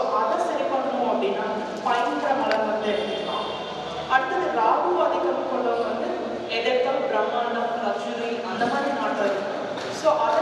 So அதை சரி பண்ணணும் அப்படின்னா பயங்கர மலர் வந்து எடுத்துக்கலாம் அடுத்தது ராகு அதிகம் கொண்டவங்க வந்து எதிர்த்தம் பிரம்மாண்டம் லக்ஷுரி அந்த மாதிரி நாட்டம் ஸோ அதை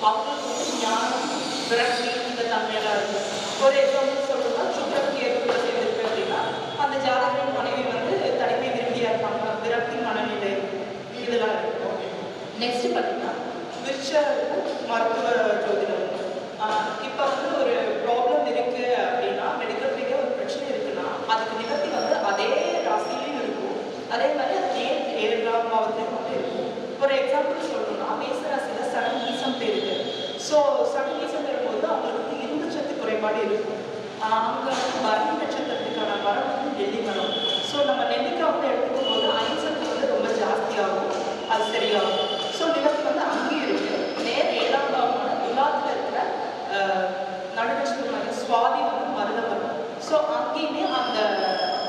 அவங்களுக்கு வந்து ஞானம் விரக்தி இந்த தன்மையெல்லாம் இருக்கும் ஒரு எக்ஸாம்பிள் சொல்லணும்னா சுக்கரன் கேதுக்குள்ள சேர்ந்திருக்கு அப்படின்னா அந்த ஜாதகரின் மனைவி வந்து தனிமை விரும்பியா இருப்பாங்க விரக்தி மனநிலை இதெல்லாம் இருக்கும் நெக்ஸ்ட் பார்த்தீங்கன்னா விருச்ச மருத்துவ ஜோதிடம் இப்போ வந்து ஒரு ப்ராப்ளம் இருக்கு அப்படின்னா மெடிக்கல் ரீதியாக ஒரு பிரச்சனை இருக்குன்னா அதுக்கு நிவர்த்தி வந்து அதே ராசியிலையும் இருக்கும் அதே மாதிரி அது நேர் ஏழாம் பாவத்திலையும் வந்து இருக்கும் ஒரு எக்ஸாம்பிள் சொல்லணும்னா மேச ராசியில் சடன் ஈசம் பேருக்கு ஸோ சடன் ஈசம் பெறும்போது அவங்களுக்கு வந்து இரும்பு சத்து குறைபாடு இருக்கும். அங்கே வந்து பரணி நட்சத்திரத்துக்கான மரம் வந்து நெல்லி மரம். ஸோ நம்ம நெல்லிக்காய் வந்து எடுத்துக்கும் போது ஐசத்து வந்து ரொம்ப ஜாஸ்தியாகும். அது சரியாகும். ஸோ நிலத்து வந்து அங்கேயும் இருக்கு. நேர் ஏழாம் பாவமான துலாத்தில் இருக்கிற அஹ், நடுநட்சத்திரமான சுவாதி வந்து மருத வரும் ஸோ அங்கேயுமே அந்த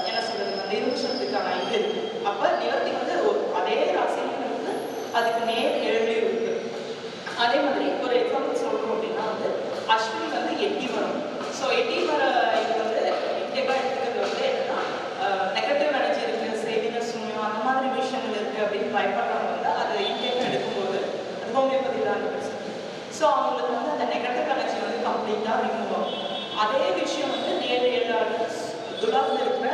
என்ன சொல்றது அந்த இருபட்சத்துக்கான இது இருக்கு அப்போ நிவர்த்தி வந்து ஒரு- அதே ராசியிலும் இருக்கு அதுக்கு நேர் ஏழுலையும் இருக்கு அதே மாதிரி ஒரு எக்ஸாம்பிள் சொல்லணும் அப்படின்னா வந்து அஸ்வினி வந்து எட்டி வரும். ஸோ எட்டி வர இது வந்து இன்டெக்காக எடுத்துக்கிறது வந்து என்னன்னா நெகட்டிவ் எனர்ஜி இருக்கு சேவிங்க சூன்யம் அந்த மாதிரி விஷயங்கள் இருக்கு அப்படின்னு பயப்படுறவங்க வந்து அதை இன்டெக்காக எடுக்கும்போது அது ஹோமியோபதி தான் ஸோ அவங்களுக்கு வந்து அந்த நெகட்டிவ் எனர்ஜி வந்து கம்ப்ளீட்டாக ரிமூவ் ஆகும். அதே விஷயம் வந்து நேர் துலாவில் இருக்கிற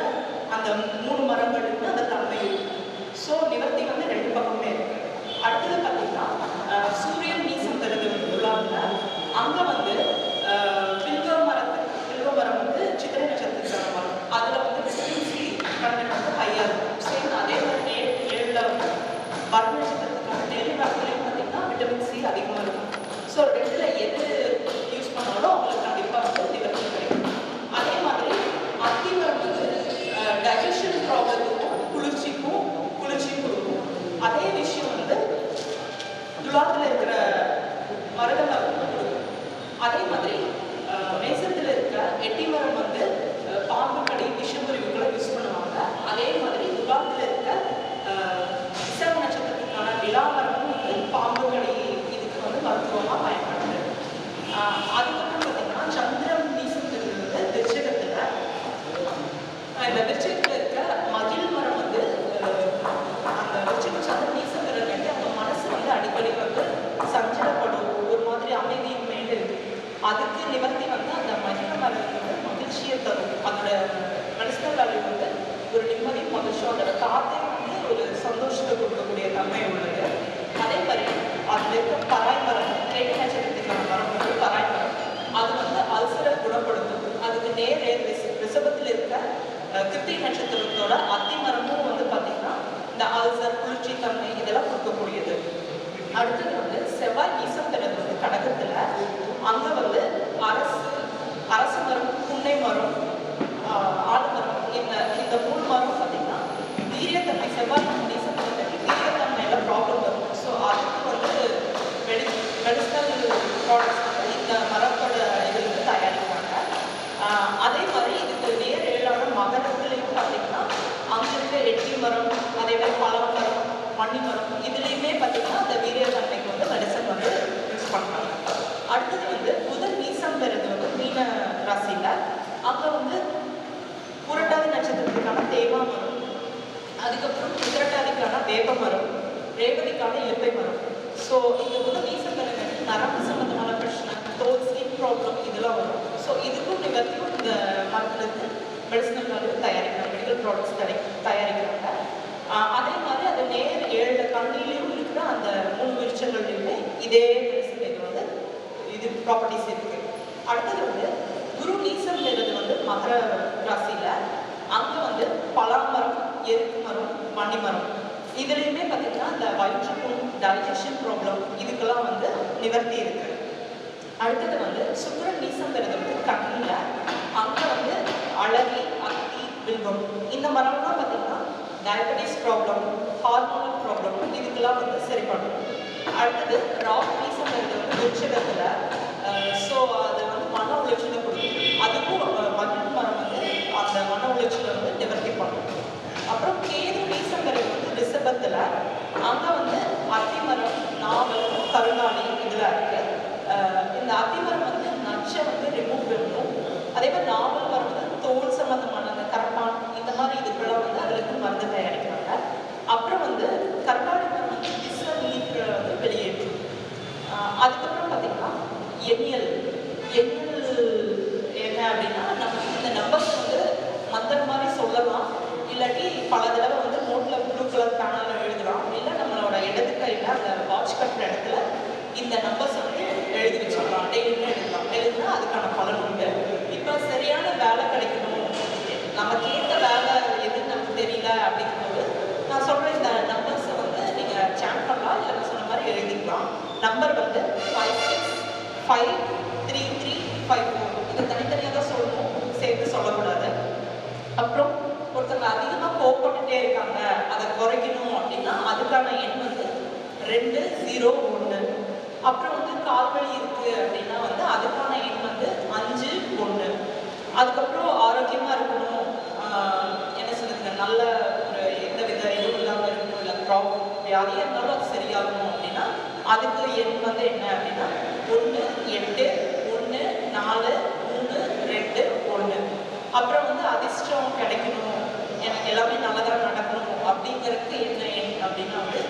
அந்த மூணு மரங்களுக்கு அந்த தன்மை இருக்கும் ஸோ நிவர்த்தி வந்து ரெண்டு பக்கமே இருக்கு அடுத்தது பார்த்தீங்கன்னா அஹ், சூரியன் நீசம் தருது வந்து துலாவில் அங்கே வந்து அஹ், பில்வ மரத்து பில்வ மரம் வந்து சித்திரை நட்சத்திரக்கான மரம் அதில் வந்து விட்டமின் சி கண்டென்ட் வந்து ஹையாக இருக்கும் சேம் அதே மாதிரி ஏழு ஏழில் வந்து பர்ம நட்சத்திரத்துக்கான டெல்லி மரத்துலையும் பார்த்தீங்கன்னா விட்டமின் சி அதிகமாக இருக்கும் ஸோ ரெண்டில் எது யூஸ் பண்ணாலும் அவங்களுக்கு கண்டிப்பாக வந்து நிவர்த்தி கிடைக்கும் அதே மாதிரி அத்தி மரம் வந்து டைஜஷன் ப்ராப்ளத்துக்கும் குளிர்ச்சிக்கும் குளிர்ச்சியும் கொடுக்கும் அதே விஷயம் வந்து காலத்தில் இருக்கிற மரத அதே மாதிரி அஹ், மேசத்தில் இருக்க எட்டி மரம் வந்து அஹ், பாம்பு கடி விஷமுறிவுகளை யூஸ் பண்ணுவாங்க அதே மாதிரி துலாத்தில் இருக்க அஹ், விசாக நட்சத்திரத்துக்கான விழா மரமும் வந்து பாம்பு கடி இதுக்கு வந்து மருத்துவமாக பயன்படுது அஹ், அதுக்கப்புறம் பார்த்தீங்கன்னா சந்திரன் நீசத்துக்கு வந்து திருச்சகத்தில் இந்த விருச்சிகத்தில் இருக்க மகிழ் மரம் வந்து அஹ், அந்த விருச்சிக சந்திரன் நீசங்கிறதுக்கு அவங்க மனசு வந்து அடிக்கடி வந்து சஞ்சலப்படும் ஒரு மாதிரி அமைதியின்மைன்னு இருக்கு அதுக்கு நிவர்த்தி வந்து அந்த மனித மரம் வந்து மகிழ்ச்சியை தரும். அதோட மெடிசனல் வேல்யூ வந்து ஒரு நிம்மதி மகிழ்ச்சியும் அதோட காத்தே வந்து ஒரு சந்தோஷத்தை கொடுக்கக்கூடிய தன்மை உள்ளது. அதே மாதிரி அதில் இருக்க பராய் மரம் நட்சத்திரத்துக்கான மரம் வந்து பராய் மரம். அது வந்து அல்சரை குணப்படுத்தும். அதுக்கு நேர் ரிசபத்தில் இருக்க கிருத்தி நட்சத்திரத்தோட அத்தி மரமும் வந்து பார்த்தீங்கன்னா இந்த அல்சர் குளிர்ச்சி தன்மை இதெல்லாம் கொடுக்கக்கூடியது. அடுத்தது வந்து செவ்வாய் ஈசம் பெறது வந்து கடகத்தில் அங்கே வந்து அரசு அரசு மரம் புன்னை மரம் ஆஹ், ஆலமரம் இந்த இந்த மூணு மரம் பார்த்தீங்கன்னா வீரியத்தன்மை செவ்வாய் ஈசம் பெறதுக்கு வீரியத்தன்மையில ப்ராப்ளம் வரும் ஸோ அதுக்கு வந்து மெடி மெடிசனல் ப்ராடக்ட்ஸ் வந்து இந்த மரத்தோட இது வந்து தயாரிக்கிறாங்க ஆஹ் அதே மாதிரி இதுக்கு நேர் ஏழான மகரத்துலேயும் பார்த்தீங்கன்னா அங்கே இருக்க எட்டி மரம் அதே மாதிரி பழம் மரம் மண்ணி மரம் இதுலேயுமே பார்த்தீங்கன்னா அந்த வீரியத்தன்மைக்கு வந்து மெடிசன் வந்து யூஸ் பண்ணுறாங்க அடுத்தது வந்து புதன் நீசம் பெறது வந்து மீன ராசியில் அங்கே வந்து புரட்டாதி நட்சத்திரத்துக்கான தேவா மரம் அதுக்கப்புறம் குதிரட்டாதிக்கான வேப்ப மரம் ரேவதிக்கான இலுப்பை மரம் ஸோ இது வந்து நீசங்களுக்கு நரம்பு சம்மந்தமான பிரச்சனை தோல் ஸ்கின் ப்ராப்ளம் இதெல்லாம் வரும். ஸோ இதுக்கும் நிவர்த்தியும் இந்த மரத்துலேருந்து மெடிசனல் மருந்து தயாரிக்கிறாங்க மெடிக்கல் ப்ராடக்ட்ஸ் தயாரி தயாரிக்கிறாங்க. அதே மாதிரி அது நேர் ஏழு கண்ணிலையும் இருக்கிற அந்த மூணு விருச்சங்கள்லையுமே இதே மெடிசன் இது வந்து இது ப்ராப்பர்ட்டிஸ் இருக்கு. அடுத்தது வந்து குரு நீசம்ங்கிறது வந்து மகர ராசியில் அங்கே வந்து பலாமரம் எருக்கு மரம் வன்னி மரம். இதுலேயுமே பார்த்தீங்கன்னா இந்த வயிற்றுப்புண் டைஜஷன் ப்ராப்ளம் இதுக்கெல்லாம் வந்து நிவர்த்தி இருக்கு. அடுத்தது வந்து சுக்கரன் நீசங்கிறது வந்து கண்ணில். அங்கே வந்து அழகி அத்தி பில்வம் இந்த மரம்லாம் பார்த்தீங்கன்னா டயபெட்டிஸ் ப்ராப்ளம் ஹார்மோனல் ப்ராப்ளம் இதுக்கெல்லாம் வந்து சரி பண்ணும் அடுத்தது ராக் நீசங்கிறது வந்து உச்சகத்தில் ஸோ அது வந்து மன உளைச்சல் கொடுக்கும் அதுக்கும் அஹ், மகிழ் மரம் வந்து அந்த மன உளைச்சலை வந்து நிவர்த்தி பண்ணும் அப்புறம் கேது நீசங்கிறது வந்து ரிஷபத்தில் அங்கே வந்து அத்திமரம் நாவல் கருணாணி இதில் இருக்கு. இந்த அத்திமரம் வந்து நச்சை வந்து ரிமூவ் பண்ணும் அதே மாதிரி நாவல் மரம் வந்து தோல் சம்மந்தமான அந்த கரப்பான் இந்த மாதிரி இதுக்கெல்லாம் வந்து அதுல இருந்து மருந்து தயாரிக்கிறாங்க அப்புறம் வந்து கற்காடி மரம் வந்து விஷ நீர்களை வந்து வெளியேற்றும் ஆஹ் அதுக்கப்புறம் பார்த்தீங்கன்னா எண்ணியல் எண்ணியல் என்ன அப்படின்னா நம்ம இந்த நம்பர்ஸ் வந்து மந்திரம் மாதிரி சொல்லலாம் இல்லாட்டி பல தடவை வந்து நோட்டில் ப்ளூ கலர் பேனலில் எழுதலாம் இல்லை நம்மளோட இடது கையில் அந்த வாட்ச் கட்டுற இடத்துல இந்த நம்பர்ஸ் வந்து எழுதி வச்சுக்கலாம் டெய்லியுமே எழுதலாம் எழுதுனா அதுக்கான பலன் உண்டு இப்போ சரியான வேலை கிடைக்கணும் நமக்கு ஏற்ற வேலை எதுன்னு நமக்கு தெரியல அப்படிங்கும்போது நான் சொல்கிற இந்த நம்பர்ஸை வந்து நீங்கள் சேட் பண்ணலாம் இல்லை நான் சொன்ன மாதிரி எழுதிக்கலாம் நம்பர் வந்து five six five three three five four இது தனித்தனியாக தான் சொல்லணும் சேர்த்து சொல்லக்கூடாது. அப்புறம் ஒருத்தவங்க அதிகமாக கோவப்பட்டுட்டே இருக்காங்க அதை குறைக்கணும் அப்படின்னா அதுக்கான எண் வந்து ரெண்டு ஜீரோ ஒன்று அப்புறம் வந்து கால்வழி இருக்குது அப்படின்னா வந்து அதுக்கான எண் வந்து அஞ்சு ஒன்று அதுக்கப்புறம் ஆரோக்கியமாக இருக்கணும். என்ன சொல்லுங்க நல்ல ஒரு எந்த வித இதுவும் இல்லாமல் இருக்கணும் இல்லை ப்ராப்ளம் வியாதியாக இருந்தாலும் அது சரியாகணும் அப்படின்னா அதுக்கு எண் வந்து என்ன அப்படின்னா ஒன்று எட்டு ஒன்று நாலு மூணு ரெண்டு ஒன்று அப்புறம் வந்து அதிர்ஷ்டம் கிடைக்கணும். எனக்கு எல்லாமே நல்லதாக நடக்கணும் அப்படிங்கிறதுக்கு என்ன எண் அப்படின்னா வந்து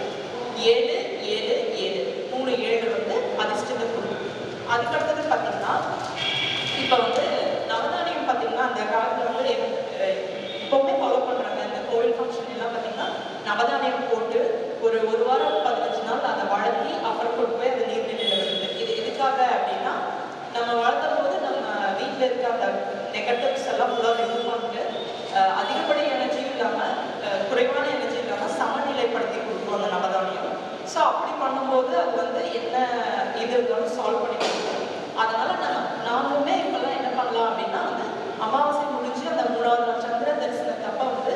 ஏழு ஏழு ஏழு. மூணு ஏழு வந்து அதிர்ஷ்டத்தை கொடுக்கும். அதுக்கடுத்தது பார்த்தீங்கன்னா இப்போ வந்து நவதானியம் பார்த்தீங்கன்னா அந்த காலத்தில் வந்து அஹ், இப்போவுமே ஃபாலோ பண்ணுறாங்க இந்த கோவில் ஃபங்க்ஷன் எல்லாம் பார்த்தீங்கன்னா நவதானியம் போட்டு ஒரு ஒரு வாரம் பதினஞ்சு நாள் அதை வளர்த்தி அப்புறம் கொண்டு போய் அந்த நீர்நிலையில் வருது இது எதுக்காக அப்படின்னா நம்ம வளர்த்தும் போது நம்ம வீட்டில் இருக்க அந்த நெகட்டிவ்ஸ் எல்லாம் ஃபுல்லாக ரிமூவ் பண்ணிட்டு அஹ், அதிகப்படி எனர்ஜியும் இல்லாமல் குறைவான எனர்ஜி இல்லாமல் சமநிலைப்படுத்தி கொடுக்கும் அந்த நவதானியம் ஸோ அப்படி பண்ணும்போது அது வந்து என்ன இது இருந்தாலும் சால்வ் பண்ணி கொடுக்கும் அதனால நம்ம நாமளுமே இப்பெல்லாம் என்ன பண்ணலாம் அப்படின்னா வந்து அமாவாசை முடிஞ்சு அந்த மூணாவது நாள் சந்திர தரிசனத்தப்ப வந்து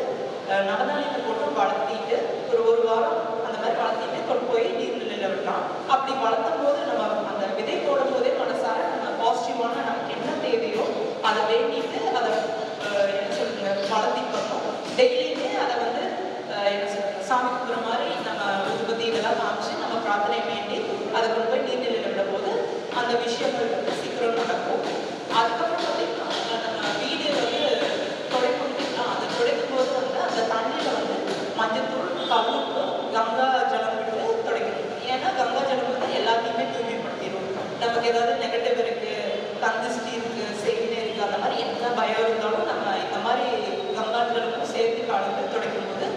அஹ், நவதானியத்தை போட்டு வளர்த்திட்டு ஒரு ஒரு வாரம் அந்த மாதிரி வளர்த்திட்டு கொண்டு போய் நீர்நிலையில் விடலாம் அப்படி வளர்த்தும் போது நம்ம அந்த விதை போடும் போதே மனசார நம்ம பாசிட்டிவான நமக்கு என்ன தேவையோ அதை வேண்டிட்டு அதை அஹ், என்ன சொல்லுங்க வளர்த்திட்டு வரணும் டெய்லியுமே அதை வந்து அஹ், என்ன சொல்றது சாமி கும்பிட்ற மாதிரி நம்ம உற்பத்தி இதெல்லாம் காமிச்சு நம்ம பிரார்த்தனை வேண்டி அதை கொண்டு போய் நீர்நிலையில் விடும் போது அந்த விஷயங்கள் வந்து சீக்கிரம் நடக்கும் அதுக்கப்புறம் பார்த்தீங்கன்னா நம்ம வீடு வந்து துடைப்போம் இல்லைங்களா அதை துடைக்கும் போது வந்து அந்த தண்ணியில் வந்து மஞ்சத்தூள் கவுப்பு கங்கா ஜலம் விட்டு துடைக்கணும் ஏன்னா கங்கா ஜலம் வந்து எல்லாத்தையுமே தூய்மைப்படுத்திடும் நமக்கு ஏதாவது நெகட்டிவ் இருக்கு கந்திஷ்டி இருக்கு செய்தினே இருக்கு அந்த மாதிரி என்ன பயம் இருந்தாலும் நம்ம இந்த மாதிரி கங்கா ஜலமும் சேர்த்து கலந்து துடைக்கும் போது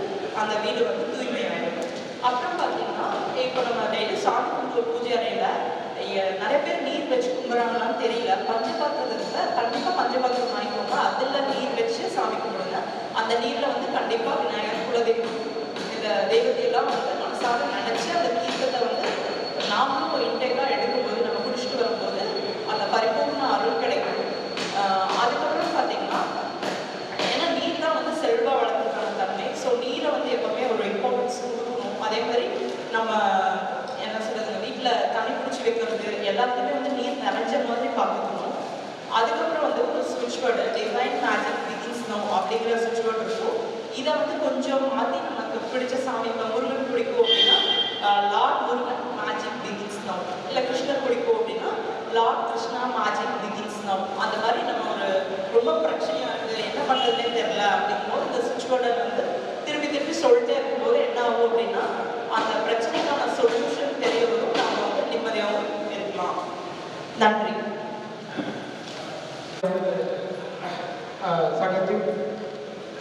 அந்த வீடு வந்து தூய்மையாயிடும். அப்புறம் பார்த்தீங்கன்னா இப்போ நம்ம டெய்லி சாமி அந்த நீரில் வந்து கண்டிப்பாக விநாயகர் குலதெய்வம். இந்த தெய்வத்தையெல்லாம் வந்து மனசாக நினச்சி அந்த தீர்த்தத்தை வந்து நாமளும் இன்டேக்காக எடுக்கும்போது நம்ம குடிச்சிட்டு வரும்போது அந்த பரிபூர்ண அருள் கிடைக்கும். அதுக்கப்புறம் பார்த்தீங்கன்னா ஏன்னா நீர் தான் வந்து செல்வா வளர்த்துக்கான தன்மை. ஸோ நீரை வந்து எப்பவுமே ஒரு இம்பார்ட்டன்ஸ் கொடுக்கணும். அதே மாதிரி நம்ம என்ன சொல்கிறது வீட்டில் தண்ணி பிடிச்சி வைக்கிறது எல்லாத்தையுமே வந்து நீர் நிறைஞ்ச மாதிரி பார்த்துக்கணும். அதுக்கப்புறம் வந்து ஒரு சுவிட்ச் வேர்டு டிவைன் மேஜிக் பிகின்ஸ் அப்படிங்கிற சுவிட்ச் இருக்கும். இதை வந்து கொஞ்சம் மாற்றி நமக்கு பிடிச்ச சாமி இப்போ முருகன் பிடிக்கும் அப்படின்னா Lord Murugan magic begins now இல்லை கிருஷ்ணர் பிடிக்கும் அப்படின்னா Lord Krishna magic begins now அந்த மாதிரி நம்ம ஒரு ரொம்ப பிரச்சனையாக இருக்குது என்ன பண்ணுறதுனே தெரில அப்படிங்கும்போது இந்த சுவிட்ச் வந்து திருப்பி திருப்பி சொல்லிட்டே இருக்கும்போது என்ன ஆகும் அப்படின்னா அந்த பிரச்சனைக்கான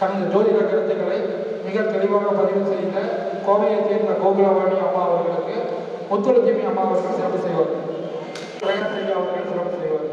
தனது ஜோதிட கருத்துக்களை மிக தெளிவாக பதிவு செய்த கோவையை சேர்ந்த கோகுலவாணி அம்மா அவர்களுக்கு முத்துலட்சுமி அம்மா அவர்கள் சிறப்பு செய்வார். அவர்கள் சிறப்பு செய்வார்